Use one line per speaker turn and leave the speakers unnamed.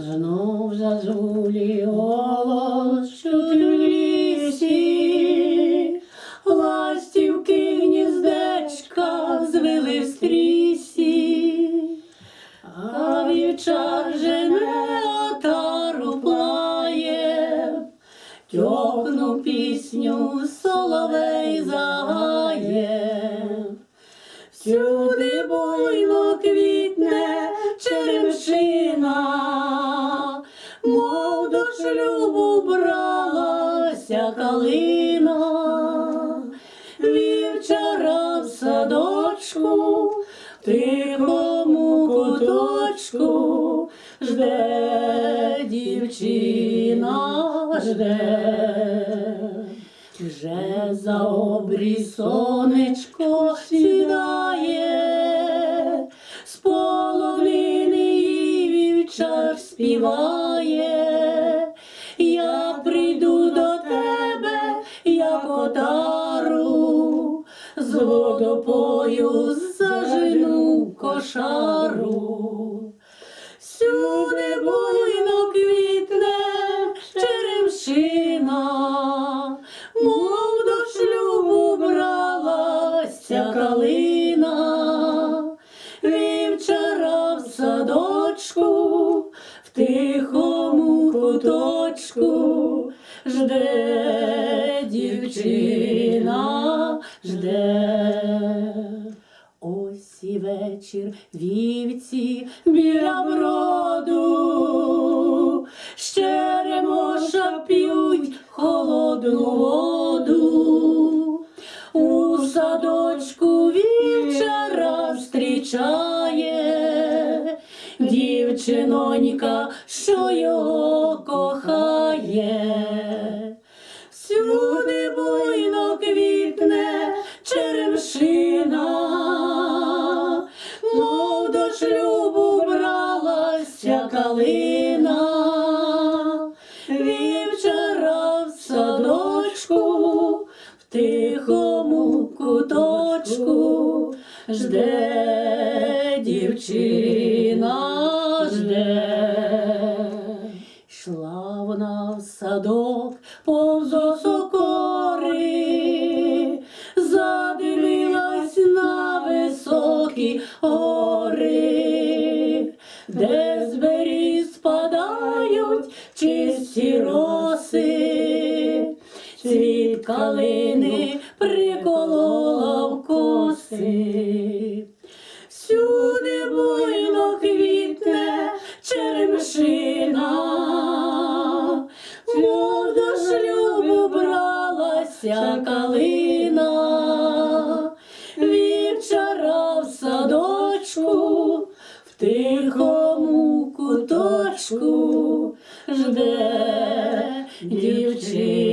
Знов зазулі голос чути в лісі, ластівки гніздечка звели в стрісі, а вівчар жене отару плає, тьохну пісню соловей загає. Всюди буйно квітне черемшина, шлюбу бралася калина, вівчара в садочку, в тихому куточку жде дівчина, жде. Вже за обрій сонечко сідає, з полонини вівчар співає, з водопою зажену кошару. Всюди буйно квітне черемшина, мов до шлюбу бралася калина, вівчара в садочку, в тихому куточку жде дівчина, жде. Ось і вечір вівці біля броду, ще ремоша п'ють холодну воду, у садочку вівчара зустрічає дівчинонька, що його кохає. Шлюбу бралася калина, вівчара в садочку, в тихому куточку жде дівчина, жде. Йшла вона в садок повз високі гори, де з спадають чисті роси, цвіт калини приколола в коси. Всюди буйно квітне черемшина, мов до шлюбу бралася тихому куточку жде дівчина.